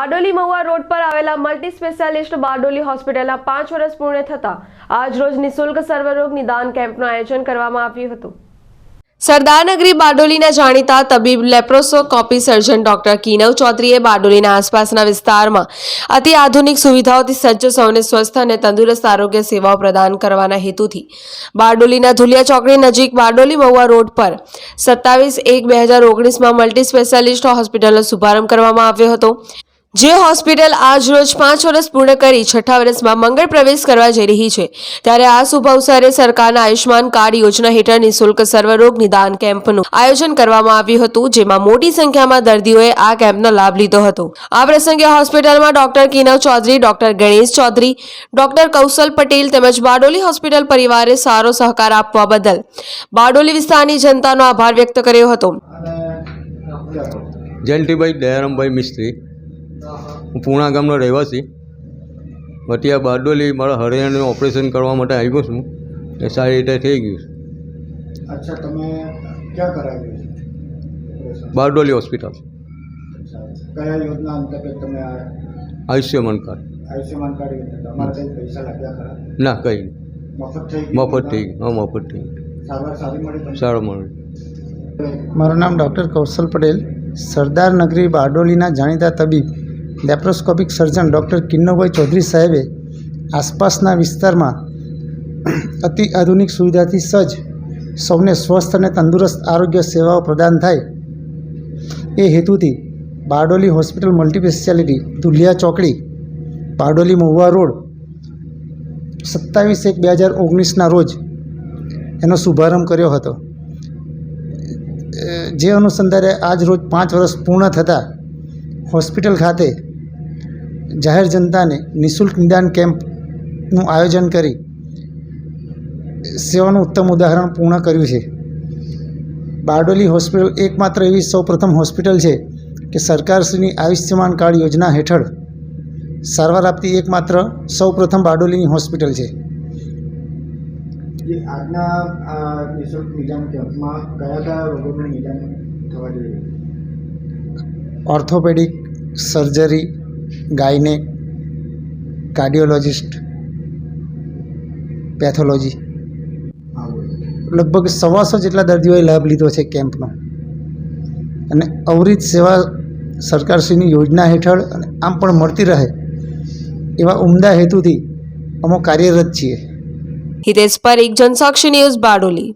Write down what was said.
Bardoli Mahuva road પર આવેલા multi specialist Bardoli હોસ્પિટલના પાંચ વર્ષ પૂર્ણ થતા આજરોજ નિઃશુલ્ક સર્વરોગ નિદાન કેમ્પનું આયોજન કરવામાં આવ્યું હતું. સરદારનગરી બારડોલીના જાણીતા તબીબ લેપ્રોસ્કોપી સર્જન ડોક્ટર કિનવ ચૌધરીએ બારડોલીના આસપાસના વિસ્તારમાં અતિ આધુનિક સુવિધાઓથી સજ્જ સૌને સ્વસ્થ અને તંદુરસ્ત આરોગ્ય સેવાઓ પ્રદાન કરવાના હેતુથી બારડોલીના ધુલિયા ચોકડી નજીક બારડોલી મહુવા રોડ પર સત્તાવીસ એક બે હજાર ઓગણીસમાં મલ્ટી સ્પેશિયાલિસ્ટ હોસ્પિટલનો શુભારંભ કરવામાં આવ્યો હતો. જે હોસ્પિટલ આજ રોજ પાંચ વર્ષ પૂર્ણ કરી છઠ્ઠા વર્ષમાં મંગળ પ્રવેશ કરવા જઈ રહી છે. ત્યારે આ શુભ અવસરે સરકારના આયુષ્માન કાર્ડ યોજના હેઠળ નિઃશુલ્ક સર્વરોગ નિદાન કેમ્પનું આયોજન કરવામાં આવ્યું હતું, જેમાં મોટી સંખ્યામાં દર્દીઓએ આ કેમ્પનો લાભ લીધો હતો. આ પ્રસંગે હોસ્પિટલમાં doctor Kinav Chaudhari, doctor Ganesh Chaudhari, doctor Kaushal Patel તેમજ બારડોલી હોસ્પિટલ પરિવારે સારો સહકાર આપવા બદલ બારડોલી વિસ્તારની જનતાનો આભાર વ્યક્ત કર્યો હતો. જયંતિભાઈ, દયારામભાઈ મિસ્ત્રી. હું પૂણા ગામનો રહેવાસી. વટિયા બારડોલી મારા હરિયાણાનું ઓપરેશન કરવા માટે આવ્યો છું. એ સારી રીતે થઈ ગયું છે. બારડોલી હોસ્પિટલ. આયુષ્યમાન કાર્ડ. ના કંઈ મફત થઈ મફત થઈ હા મફત થઈ સારું મળી મારું નામ ડૉક્ટર કૌશલ પટેલ. સરદાર નગરી બારડોલીના જાણીતા તબીબ. Laparoscopic surgeon doctor Kinnobhai Chaudhari સાહેબે આસપાસના વિસ્તારમાં અતિ આધુનિક સુવિધાથી સજ્જ, સૌને સ્વસ્થ અને તંદુરસ્ત આરોગ્ય સેવાઓ પ્રદાન થાય. એ હેતુથી બારડોલી હોસ્પિટલ મલ્ટીસ્પેશિયાલિટી ધુલિયા ચોકડી, બારડોલી મહુવા રોડ, સત્તાવીસ એક બે હજાર ઓગણીસના રોજ એનો શુભારંભ કર્યો હતો. જે અનુસંધાને આજ રોજ પાંચ વર્ષ પૂર્ણ થતાં હોસ્પિટલ ખાતે જાહેર જનતાને નિઃશુલ્ક નિદાન કેમ્પનું આયોજન કરી સેવાનું ઉત્તમ ઉદાહરણ પૂર્ણ કર્યું છે. બારડોલી હોસ્પિટલ એકમાત્ર એવી સૌપ્રથમ હોસ્પિટલ છે કે સરકારશ્રીની આયુષ્યમાન કાર્ડ યોજના હેઠળ સારવાર આપતી એકમાત્ર સૌપ્રથમ બારડોલીની હોસ્પિટલ છે. Orthopaedic surgery gynaec cardiologist, pathology. લગભગ સવાસો જેટલા દર્દીઓએ લાભ લીધો છે કેમ્પનો. અને અવરિત સેવા સરકારશ્રીની યોજના હેઠળ અને આમ પણ મળતી રહે એવા ઉમદા હેતુથી અમે કાર્યરત છીએ. હિતેશ પરીખ, જનસાક્ષી ન્યૂઝ બારડોલી.